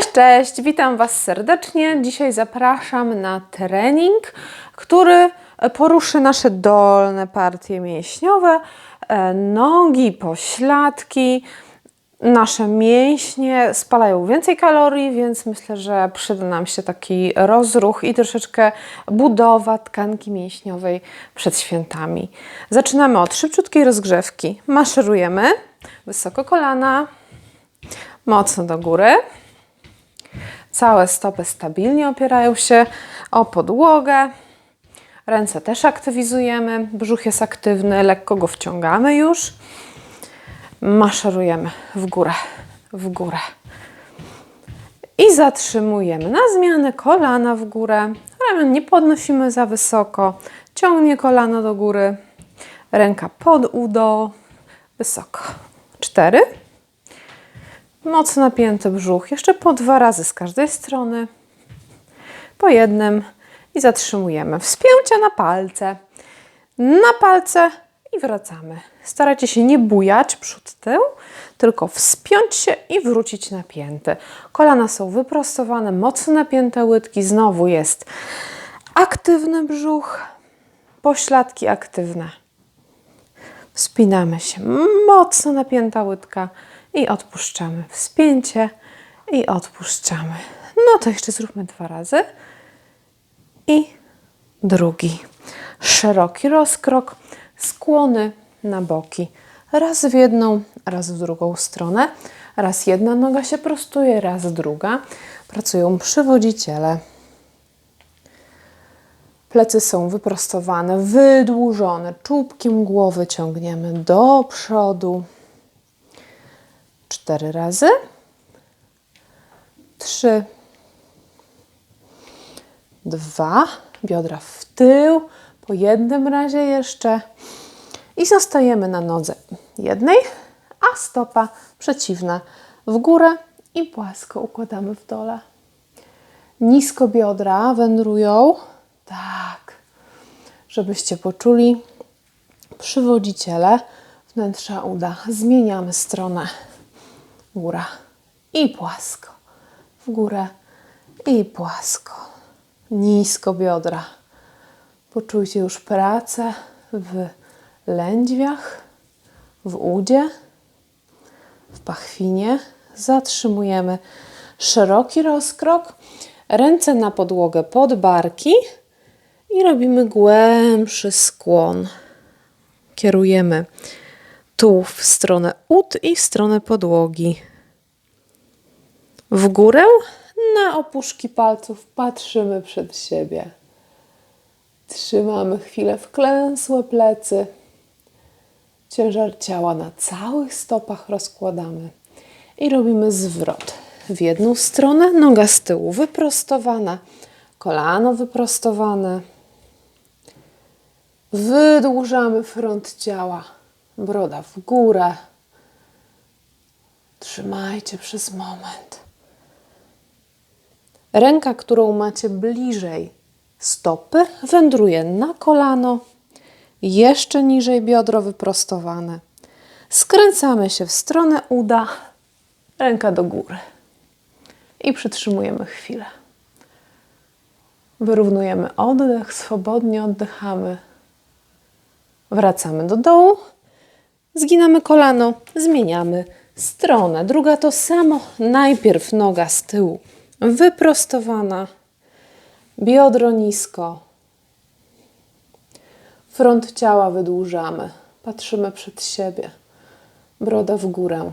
Cześć, cześć, witam Was serdecznie. Dzisiaj zapraszam na trening, który poruszy nasze dolne partie mięśniowe, e, nogi, pośladki. Nasze mięśnie spalają więcej kalorii, więc myślę, że przyda nam się taki rozruch i troszeczkę budowa tkanki mięśniowej przed świętami. Zaczynamy od szybciutkiej rozgrzewki. Maszerujemy wysoko kolana, mocno do góry. Całe stopy stabilnie opierają się o podłogę. Ręce też aktywizujemy. Brzuch jest aktywny, lekko go wciągamy już. Maszerujemy w górę, w górę. I zatrzymujemy. Na zmianę kolana w górę. Ramion nie podnosimy za wysoko. Ciągnie kolano do góry. Ręka pod udo. Wysoko. Cztery. Mocno napięty brzuch. Jeszcze po dwa razy z każdej strony. Po jednym. I zatrzymujemy. Wspięcia na palce. Na palce i wracamy. Starajcie się nie bujać przód tył, tylko wspiąć się i wrócić napięty. Kolana są wyprostowane, mocno napięte łydki. Znowu jest aktywny brzuch, pośladki aktywne. Wspinamy się, mocno napięta łydka i odpuszczamy. Wspięcie i odpuszczamy. No to jeszcze zróbmy dwa razy. I drugi. Szeroki rozkrok, skłony na boki. Raz w jedną, raz w drugą stronę. Raz jedna noga się prostuje, raz druga. Pracują przywodziciele. Plecy są wyprostowane, wydłużone. Czubkiem głowy ciągniemy do przodu. Cztery razy. Trzy. Dwa. Biodra w tył. Po jednym razie jeszcze. I zostajemy na nodze jednej, a stopa przeciwna w górę i płasko układamy w dole. Nisko biodra wędrują. Tak. Żebyście poczuli przywodziciele wnętrza uda. Zmieniamy stronę. Góra i płasko. W górę i płasko. Nisko biodra. Poczujcie już pracę w lędźwiach, w udzie, w pachwinie. Zatrzymujemy szeroki rozkrok, ręce na podłogę pod barki i robimy głębszy skłon. Kierujemy tu w stronę ud i w stronę podłogi. W górę na opuszki palców patrzymy przed siebie. Trzymamy chwilę wklęsłe plecy. Ciężar ciała na całych stopach rozkładamy i robimy zwrot. W jedną stronę noga z tyłu wyprostowana, kolano wyprostowane. Wydłużamy front ciała, broda w górę. Trzymajcie przez moment. Ręka, którą macie bliżej stopy, wędruje na kolano, jeszcze niżej biodro wyprostowane. Skręcamy się w stronę uda, ręka do góry i przytrzymujemy chwilę. Wyrównujemy oddech, swobodnie oddychamy. Wracamy do dołu, zginamy kolano, zmieniamy stronę. Druga to samo, najpierw noga z tyłu wyprostowana, biodro nisko, front ciała wydłużamy, patrzymy przed siebie, broda w górę.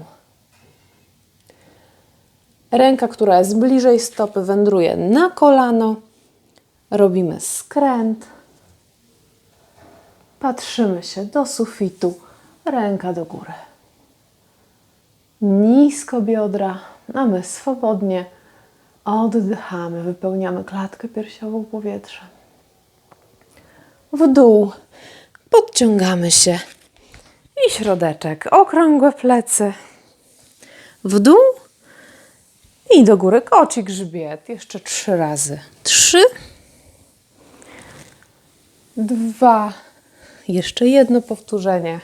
Ręka, która jest bliżej stopy, wędruje na kolano. Robimy skręt. Patrzymy się do sufitu, ręka do góry. Nisko biodra, a my swobodnie oddychamy, wypełniamy klatkę piersiową powietrzem. W dół podciągamy się i środeczek, okrągłe plecy. W dół i do góry koci grzbiet. Jeszcze trzy razy. Trzy. Dwa. Jeszcze jedno powtórzenie.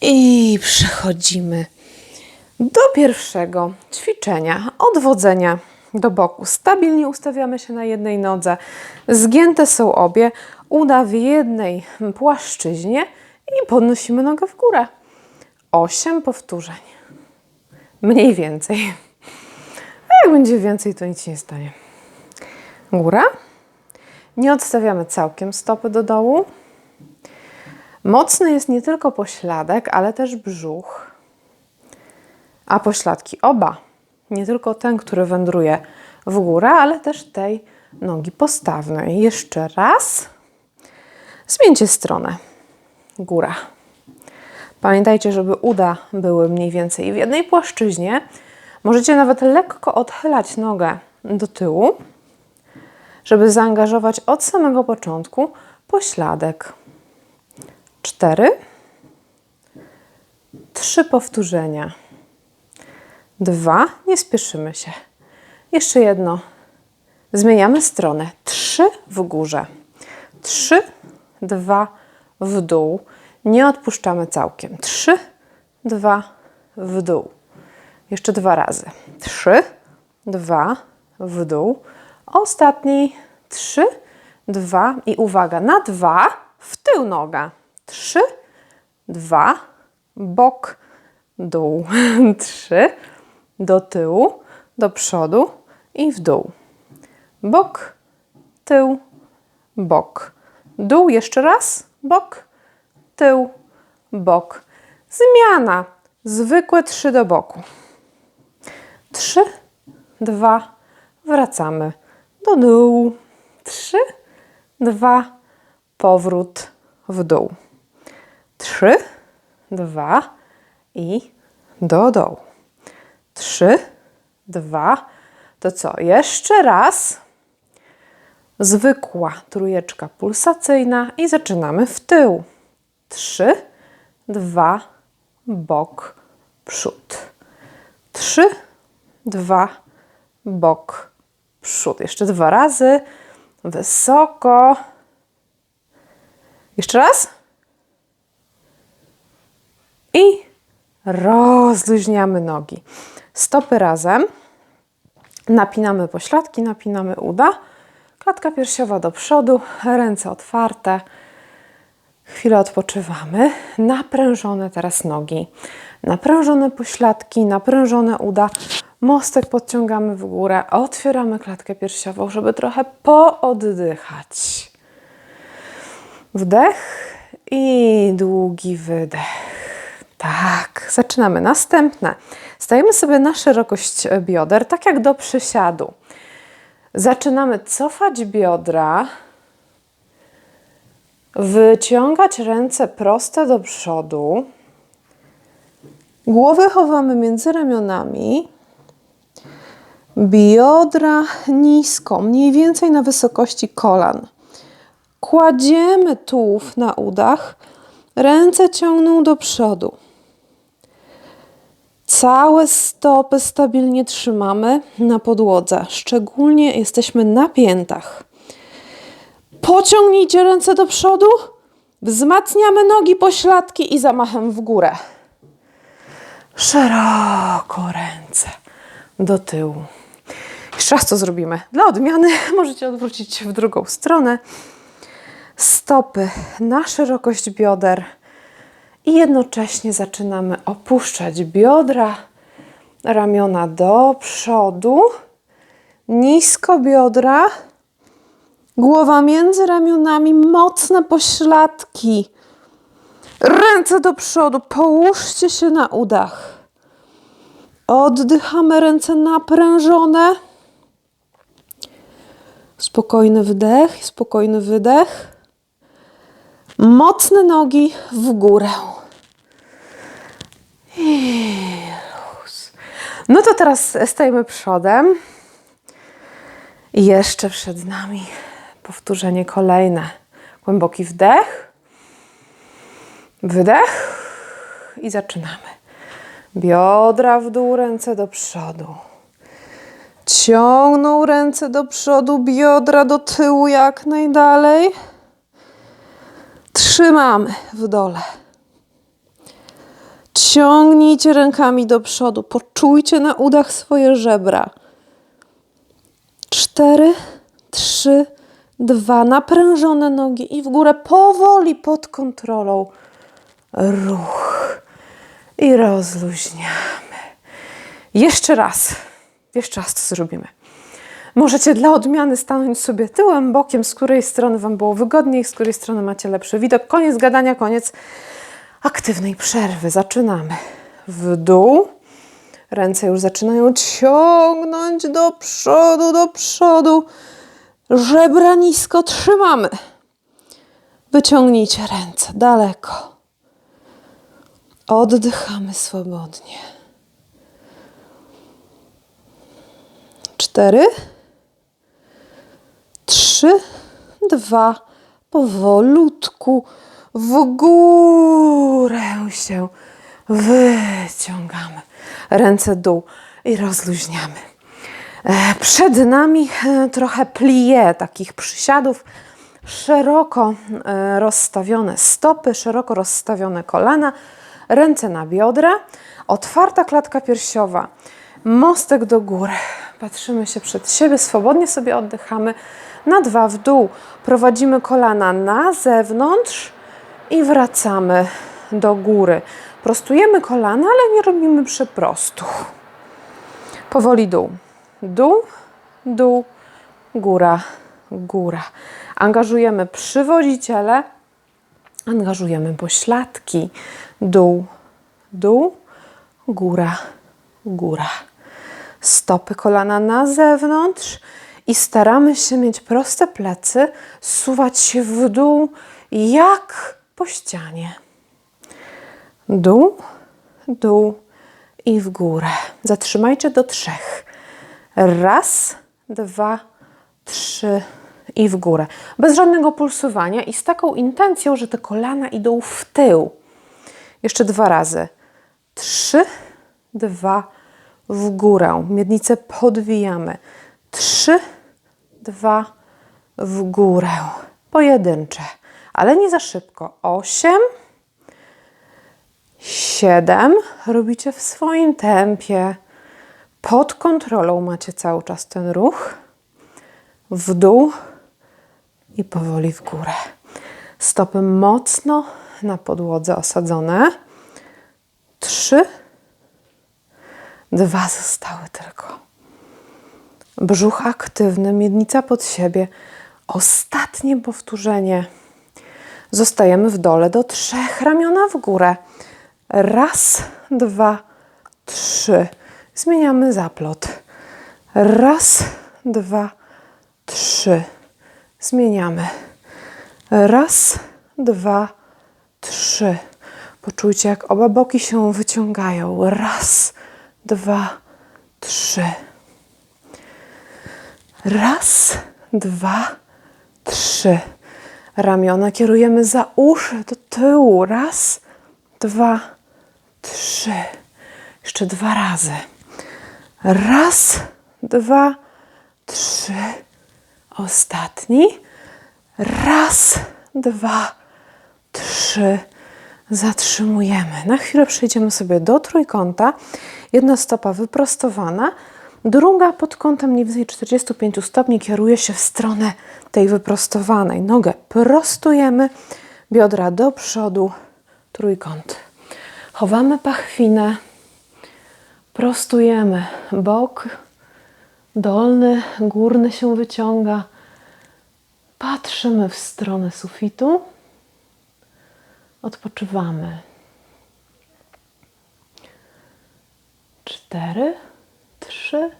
I przechodzimy Do pierwszego ćwiczenia odwodzenia do boku. Stabilnie ustawiamy się na jednej nodze. Zgięte są obie, uda w jednej płaszczyźnie i podnosimy nogę w górę. 8 powtórzeń. Mniej więcej. A jak będzie więcej, to nic nie stanie. Góra. Nie odstawiamy całkiem stopy do dołu. Mocny jest nie tylko pośladek, ale też brzuch. A pośladki oba. Nie tylko ten, który wędruje w górę, ale też tej nogi postawnej. Jeszcze raz. Zmieńcie stronę. Góra. Pamiętajcie, żeby uda były mniej więcej w jednej płaszczyźnie. Możecie nawet lekko odchylać nogę do tyłu, żeby zaangażować od samego początku pośladek. Cztery. Trzy powtórzenia. Dwa. Nie spieszymy się. Jeszcze jedno. Zmieniamy stronę. Trzy w górze. Trzy, dwa w dół. Nie odpuszczamy całkiem. Trzy, dwa w dół. Jeszcze dwa razy. Trzy, dwa w dół. Ostatni. Trzy, dwa i uwaga, na dwa w tył noga. Trzy, dwa, bok, dół. Trzy, do tyłu, do przodu i w dół. Bok, tył, bok. Dół jeszcze raz, bok, tył, bok. Zmiana. Zwykłe trzy do boku. Trzy, dwa, wracamy do dół. Trzy, dwa, powrót w dół. Trzy, dwa i do dołu. Trzy, dwa. To co? Jeszcze raz. Zwykła trójeczka pulsacyjna i zaczynamy w tył. Trzy, dwa, bok, przód. Trzy, dwa, bok, przód. Jeszcze dwa razy. Wysoko. Jeszcze raz. I rozluźniamy nogi. Stopy razem. Napinamy pośladki, napinamy uda. Klatka piersiowa do przodu, ręce otwarte. Chwilę odpoczywamy. Naprężone teraz nogi. Naprężone pośladki, naprężone uda. Mostek podciągamy w górę. Otwieramy klatkę piersiową, żeby trochę pooddychać. Wdech i długi wydech. Tak, zaczynamy. Następne. Stajemy sobie na szerokość bioder, tak jak do przysiadu. Zaczynamy cofać biodra, wyciągać ręce proste do przodu. Głowę chowamy między ramionami. Biodra nisko, mniej więcej na wysokości kolan. Kładziemy tułów na udach, ręce ciągną do przodu. Całe stopy stabilnie trzymamy na podłodze, szczególnie jesteśmy na piętach. Pociągnijcie ręce do przodu, wzmacniamy nogi, pośladki i zamachem w górę. Szeroko ręce do tyłu. Jeszcze raz to zrobimy. Dla odmiany możecie odwrócić się w drugą stronę. Stopy na szerokość bioder i jednocześnie zaczynamy opuszczać biodra, ramiona do przodu, nisko biodra, głowa między ramionami, mocne pośladki. Ręce do przodu, połóżcie się na udach. Oddychamy, ręce naprężone. Spokojny wdech, spokojny wydech. Mocne nogi w górę. No to teraz stajemy przodem. I jeszcze przed nami powtórzenie kolejne. Głęboki wdech. Wydech. I zaczynamy. Biodra w dół, ręce do przodu. Ciągną ręce do przodu, biodra do tyłu jak najdalej. Trzymamy w dole. Ciągnijcie rękami do przodu. Poczujcie na udach swoje żebra. Cztery, trzy, dwa. Naprężone nogi i w górę powoli pod kontrolą. Ruch. I rozluźniamy. Jeszcze raz. Jeszcze raz to zrobimy. Możecie dla odmiany stanąć sobie tyłem, bokiem, z której strony Wam było wygodniej, z której strony macie lepszy widok. Koniec gadania, koniec aktywnej przerwy. Zaczynamy. W dół. Ręce już zaczynają ciągnąć do przodu, do przodu. Żebra nisko trzymamy. Wyciągnijcie ręce daleko. Oddychamy swobodnie. Cztery, trzy, dwa, powolutku w górę się wyciągamy. Ręce dół i rozluźniamy. E, Przed nami e, trochę plie takich przysiadów. Szeroko e, rozstawione stopy, szeroko rozstawione kolana, ręce na biodra, otwarta klatka piersiowa, mostek do góry. Patrzymy się przed siebie, swobodnie sobie oddychamy. Na dwa w dół. Prowadzimy kolana na zewnątrz i wracamy do góry. Prostujemy kolana, ale nie robimy przeprostu. Powoli dół. Dół, dół, góra, góra. Angażujemy przywodziciele, angażujemy pośladki. Dół, dół, góra, góra. Stopy kolana na zewnątrz i staramy się mieć proste plecy, suwać się w dół jak po ścianie. Dół, dół i w górę. Zatrzymajcie do trzech. Raz, dwa, trzy i w górę. Bez żadnego pulsowania i z taką intencją, że te kolana idą w tył. Jeszcze dwa razy. Trzy, dwa, w górę. Miednicę podwijamy. Trzy, dwa, w górę. Pojedyncze, ale nie za szybko. Osiem, siedem. Robicie w swoim tempie. Pod kontrolą macie cały czas ten ruch. W dół i powoli w górę. Stopy mocno na podłodze osadzone. Trzy, dwa zostały tylko. Brzuch aktywny, miednica pod siebie. Ostatnie powtórzenie. Zostajemy w dole do trzech, ramiona w górę. Raz, dwa, trzy. Zmieniamy zaplot. Raz, dwa, trzy. Zmieniamy. Raz, dwa, trzy. Poczujcie, jak oba boki się wyciągają. Raz, dwa, trzy. Raz, dwa, trzy. Ramiona kierujemy za uszy do tyłu. Raz, dwa, trzy. Jeszcze dwa razy. Raz, dwa, trzy. Ostatni. Raz, dwa, trzy. Zatrzymujemy. Na chwilę przejdziemy sobie do trójkąta. Jedna stopa wyprostowana, druga pod kątem mniej więcej 45 stopni kieruje się w stronę tej wyprostowanej. Nogę prostujemy, biodra do przodu, trójkąt. Chowamy pachwinę, prostujemy bok, dolny, górny się wyciąga. Patrzymy w stronę sufitu. Odpoczywamy. Cztery, trzy,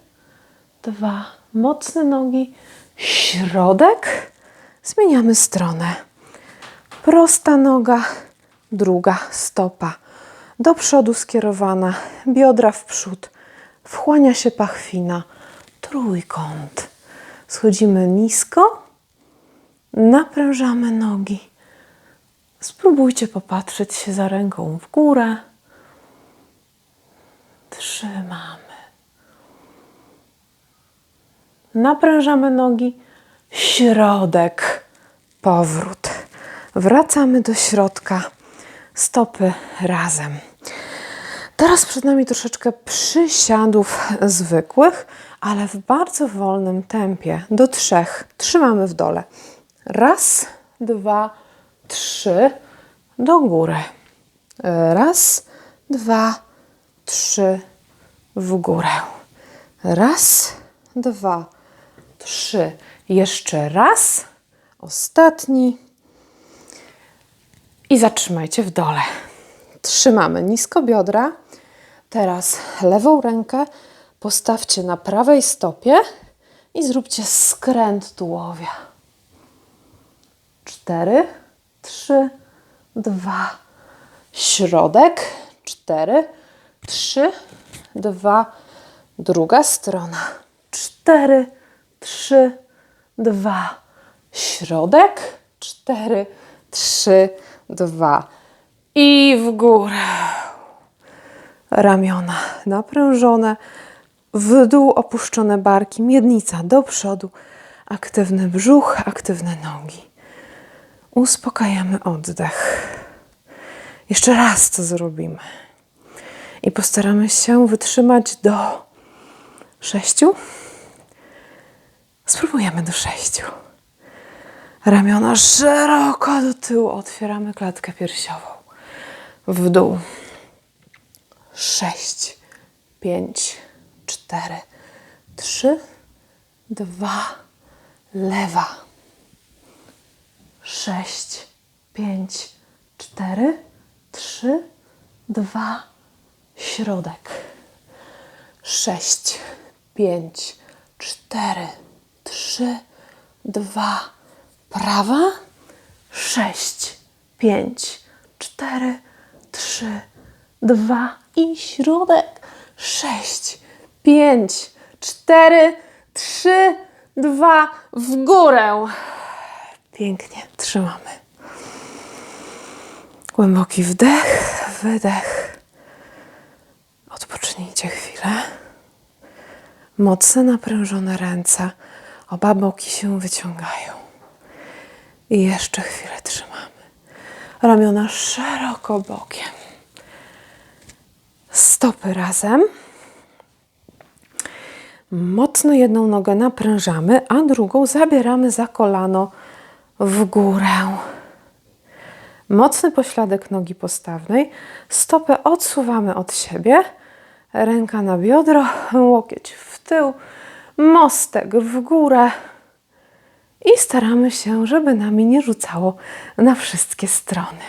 dwa. Mocne nogi, środek. Zmieniamy stronę. Prosta noga, druga stopa. Do przodu skierowana, biodra w przód. Wchłania się pachwina. Trójkąt. Schodzimy nisko. Naprężamy nogi. Spróbujcie popatrzeć się za ręką w górę. Trzymamy. Naprężamy nogi. Środek. Powrót. Wracamy do środka. Stopy razem. Teraz przed nami troszeczkę przysiadów zwykłych, ale w bardzo wolnym tempie. Do trzech. Trzymamy w dole. Raz, dwa, trzy. Do góry. Raz, dwa, trzy. W górę. Raz, dwa, trzy. Jeszcze raz. Ostatni. I zatrzymajcie w dole. Trzymamy nisko biodra. Teraz lewą rękę postawcie na prawej stopie i zróbcie skręt tułowia. Cztery, trzy, dwa, środek. Cztery, trzy, dwa, druga strona. Cztery, trzy, dwa, środek. Cztery, trzy, dwa i w górę. Ramiona naprężone, w dół opuszczone barki, miednica do przodu, aktywny brzuch, aktywne nogi. Uspokajamy oddech. Jeszcze raz to zrobimy. I postaramy się wytrzymać do sześciu. Spróbujemy do sześciu. Ramiona szeroko do tyłu. Otwieramy klatkę piersiową. W dół. Sześć, pięć, cztery, trzy, dwa, lewa. Sześć, pięć, cztery, trzy, dwa, środek. Sześć, pięć, cztery, trzy, dwa, prawa. Sześć, pięć, cztery, trzy, dwa i środek. Sześć, pięć, cztery, trzy, dwa, w górę. Pięknie, trzymamy. Głęboki wdech, wydech. Odpocznijcie chwilę. Mocne naprężone ręce. Oba boki się wyciągają. I jeszcze chwilę trzymamy. Ramiona szeroko bokiem. Stopy razem. Mocno jedną nogę naprężamy, a drugą zabieramy za kolano w górę. Mocny pośladek nogi postawnej. Stopę odsuwamy od siebie. Ręka na biodro, łokieć w tył, mostek w górę. I staramy się, żeby nami nie rzucało na wszystkie strony.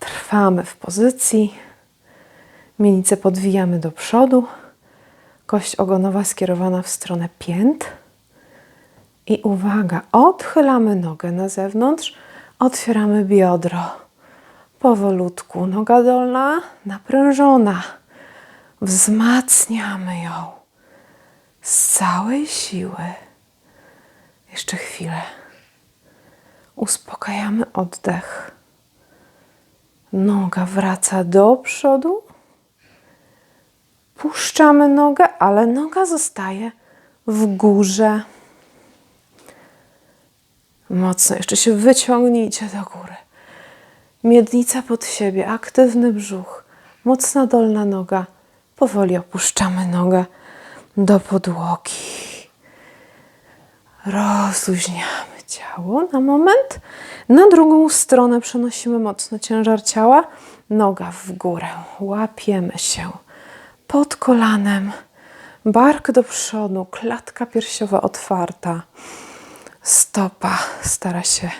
Trwamy w pozycji. Mielicę podwijamy do przodu. Kość ogonowa skierowana w stronę pięt. I uwaga, odchylamy nogę na zewnątrz, otwieramy biodro. Powolutku, noga dolna naprężona. Wzmacniamy ją z całej siły. Jeszcze chwilę. Uspokajamy oddech. Noga wraca do przodu. Puszczamy nogę, ale noga zostaje w górze. Mocno jeszcze się wyciągnijcie do góry. Miednica pod siebie, aktywny brzuch, mocna dolna noga. Powoli opuszczamy nogę do podłogi. Rozluźniamy ciało na moment. Na drugą stronę przenosimy mocno ciężar ciała. Noga w górę. Łapiemy się pod kolanem. Bark do przodu, klatka piersiowa otwarta. Stopa stara się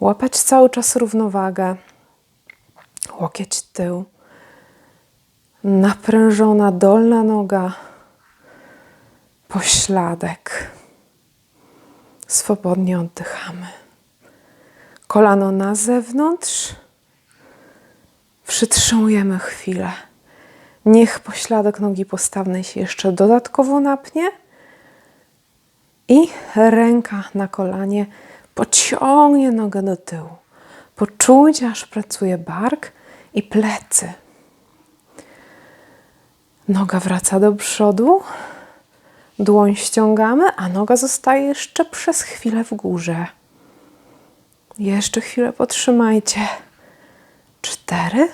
łapać cały czas równowagę. Łokieć tył. Naprężona dolna noga. Pośladek. Swobodnie oddychamy. Kolano na zewnątrz. Przytrzymujemy chwilę. Niech pośladek nogi postawnej się jeszcze dodatkowo napnie. I ręka na kolanie pociągnie nogę do tyłu. Poczujcie, aż pracuje bark i plecy. Noga wraca do przodu. Dłoń ściągamy, a noga zostaje jeszcze przez chwilę w górze. Jeszcze chwilę potrzymajcie. Cztery,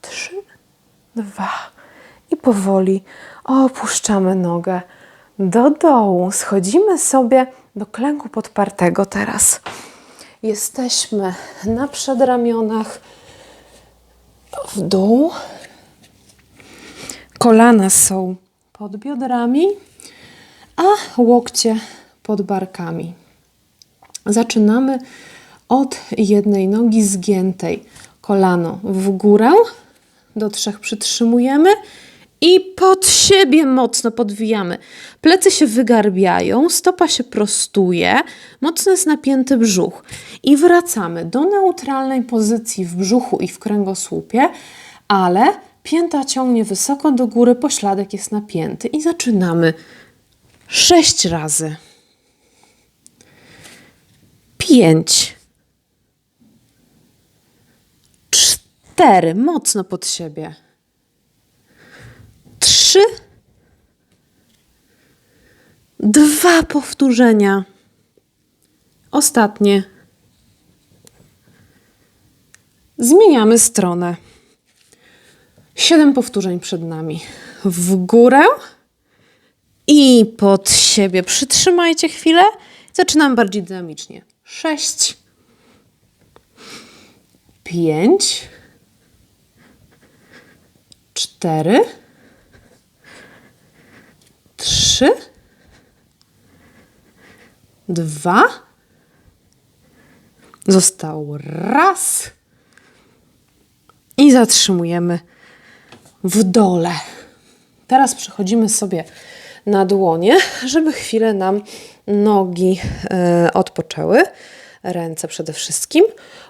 trzy, dwa. I powoli opuszczamy nogę do dołu. Schodzimy sobie do klęku podpartego teraz. Jesteśmy na przedramionach w dół. Kolana są pod biodrami, a łokcie pod barkami. Zaczynamy od jednej nogi zgiętej. Kolano w górę, do trzech przytrzymujemy i pod siebie mocno podwijamy. Plecy się wygarbiają, stopa się prostuje, mocno jest napięty brzuch. I wracamy do neutralnej pozycji w brzuchu i w kręgosłupie, ale pięta ciągnie wysoko do góry, pośladek jest napięty. I zaczynamy sześć razy. Pięć. Cztery. Mocno pod siebie. Trzy. Dwa powtórzenia. Ostatnie. Zmieniamy stronę. Siedem powtórzeń przed nami. W górę i pod siebie. Przytrzymajcie chwilę. Zaczynam bardziej dynamicznie. Sześć. Pięć. Cztery. Trzy. Dwa. Został raz. I zatrzymujemy w dole. Teraz przechodzimy sobie na dłonie, żeby chwilę nam nogi e, odpoczęły. Ręce przede wszystkim.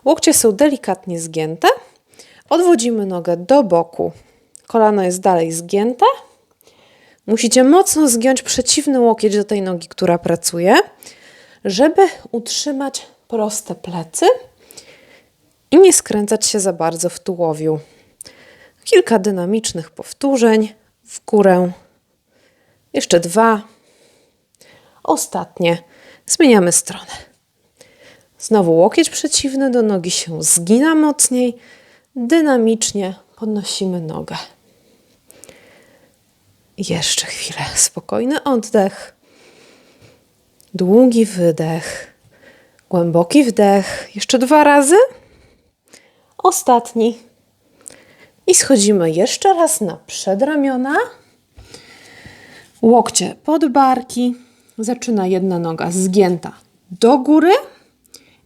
Łokcie są delikatnie zgięte. Odwodzimy nogę do boku. Kolano jest dalej zgięte. Musicie mocno zgiąć przeciwny łokieć do tej nogi, która pracuje, żeby utrzymać proste plecy i nie skręcać się za bardzo w tułowiu. Kilka dynamicznych powtórzeń w górę. Jeszcze dwa. Ostatnie. Zmieniamy stronę. Znowu łokieć przeciwny do nogi się zgina mocniej. Dynamicznie podnosimy nogę. Jeszcze chwilę. Spokojny oddech. Długi wydech. Głęboki wdech. Jeszcze dwa razy. Ostatni. I schodzimy jeszcze raz na przedramiona. Łokcie pod barki. Zaczyna jedna noga zgięta do góry.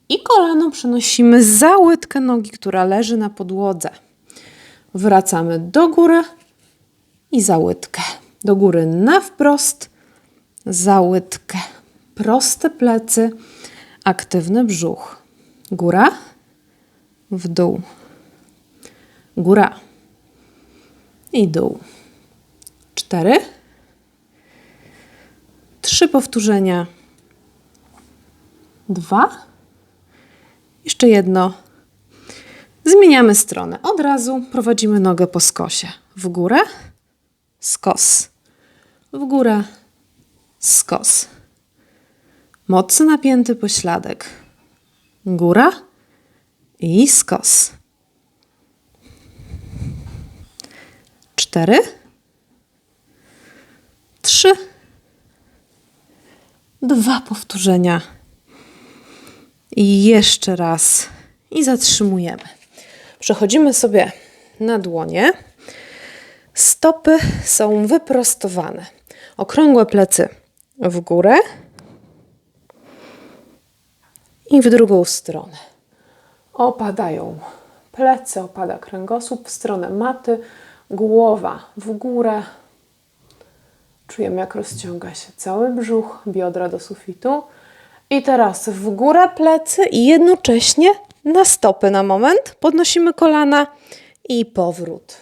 I kolano przenosimy za łydkę nogi, która leży na podłodze. Wracamy do góry i za łydkę. Do góry na wprost, za łydkę. Proste plecy, aktywny brzuch. Góra, w dół. Góra i dół. Cztery. Trzy powtórzenia. Dwa. Jeszcze jedno. Zmieniamy stronę. Od razu prowadzimy nogę po skosie. W górę, skos. W górę, skos. Mocno napięty pośladek. Góra i skos. Cztery. Trzy. Dwa powtórzenia. I jeszcze raz. I zatrzymujemy. Przechodzimy sobie na dłonie. Stopy są wyprostowane. Okrągłe plecy w górę i w drugą stronę. Opadają plecy, opada kręgosłup w stronę maty, głowa w górę. Czujemy, jak rozciąga się cały brzuch, biodra do sufitu. I teraz w górę plecy i jednocześnie na stopy na moment. Podnosimy kolana i powrót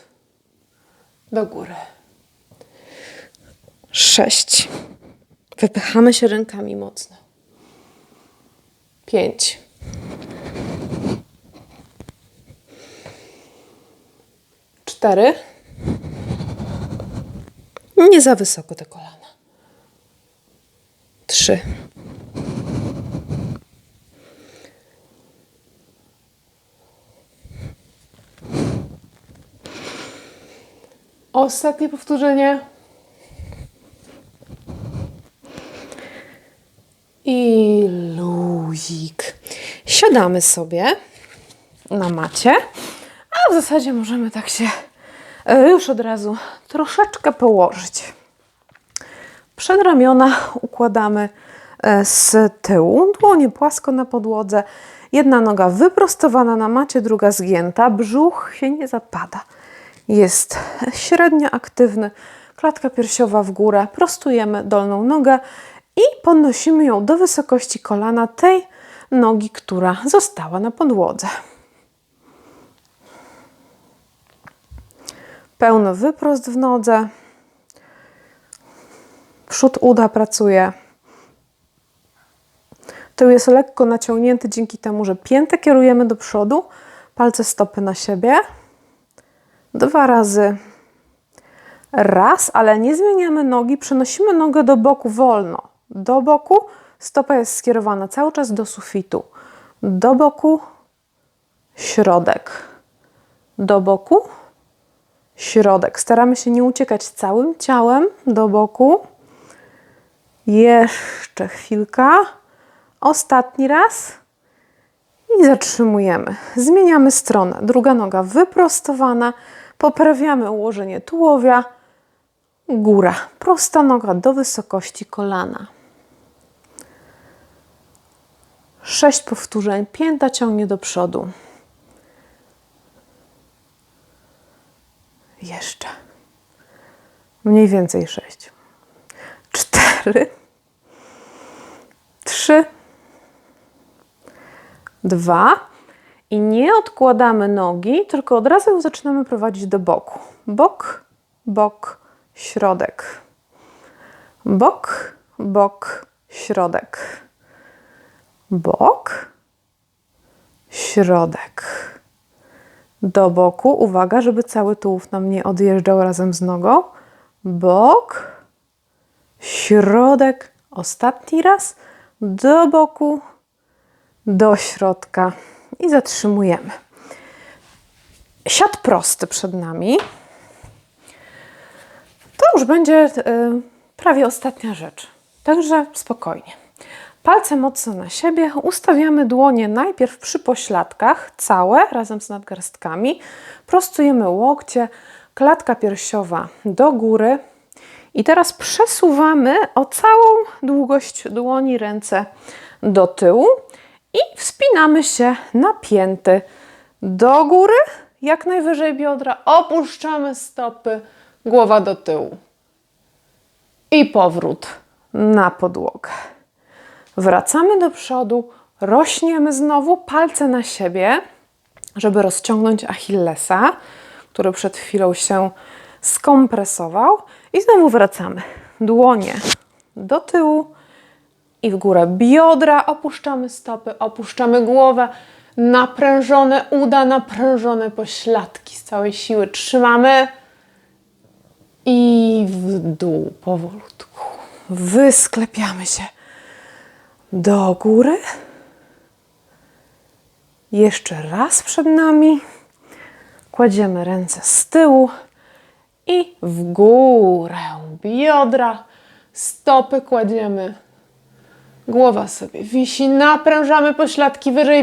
do góry. Sześć. Wypychamy się rękami mocno. Pięć. Cztery. Nie za wysoko te kolana. Trzy. Ostatnie powtórzenie. I luzik. Siadamy sobie na macie, a w zasadzie możemy tak się już od razu troszeczkę położyć. Przedramiona układamy e, z tyłu, dłonie płasko na podłodze, jedna noga wyprostowana na macie, druga zgięta, brzuch się nie zapada. Jest średnio aktywny, klatka piersiowa w górę, prostujemy dolną nogę i podnosimy ją do wysokości kolana tej nogi, która została na podłodze. Pełny wyprost w nodze. Przód uda pracuje. Tył jest lekko naciągnięty dzięki temu, że piętę kierujemy do przodu, palce stopy na siebie. Dwa razy. Raz, ale nie zmieniamy nogi, przenosimy nogę do boku wolno. Do boku, stopa jest skierowana cały czas do sufitu. Do boku, środek. Do boku, środek. Staramy się nie uciekać całym ciałem do boku. Jeszcze chwilka. Ostatni raz. I zatrzymujemy. Zmieniamy stronę. Druga noga wyprostowana. Poprawiamy ułożenie tułowia. Góra. Prosta noga do wysokości kolana. Sześć powtórzeń. Pięta ciągnie do przodu. Jeszcze. Mniej więcej sześć. Cztery. Trzy. Dwa. I nie odkładamy nogi, tylko od razu ją zaczynamy prowadzić do boku. Bok, bok, środek. Bok, bok, środek. Bok, środek do boku. Uwaga, żeby cały tułów nam nie odjeżdżał razem z nogą. Bok, środek, ostatni raz, do boku, do środka i zatrzymujemy. Siad prosty przed nami. To już będzie y, prawie ostatnia rzecz. Także spokojnie. Palce mocno na siebie. Ustawiamy dłonie najpierw przy pośladkach, całe razem z nadgarstkami. Prostujemy łokcie, klatka piersiowa do góry. I teraz przesuwamy o całą długość dłoni ręce do tyłu i wspinamy się na pięty do góry, jak najwyżej biodra. Opuszczamy stopy, głowa do tyłu. I powrót na podłogę. Wracamy do przodu, rośniemy znowu, palce na siebie, żeby rozciągnąć Achillesa, który przed chwilą się skompresował. I znowu wracamy. Dłonie do tyłu i w górę. Biodra, opuszczamy stopy, opuszczamy głowę. Naprężone uda, naprężone pośladki z całej siły. Trzymamy i w dół powolutku. Wysklepiamy się do góry. Jeszcze raz przed nami. Kładziemy ręce z tyłu i w górę biodra, stopy kładziemy. Głowa sobie wisi, naprężamy pośladki wyżej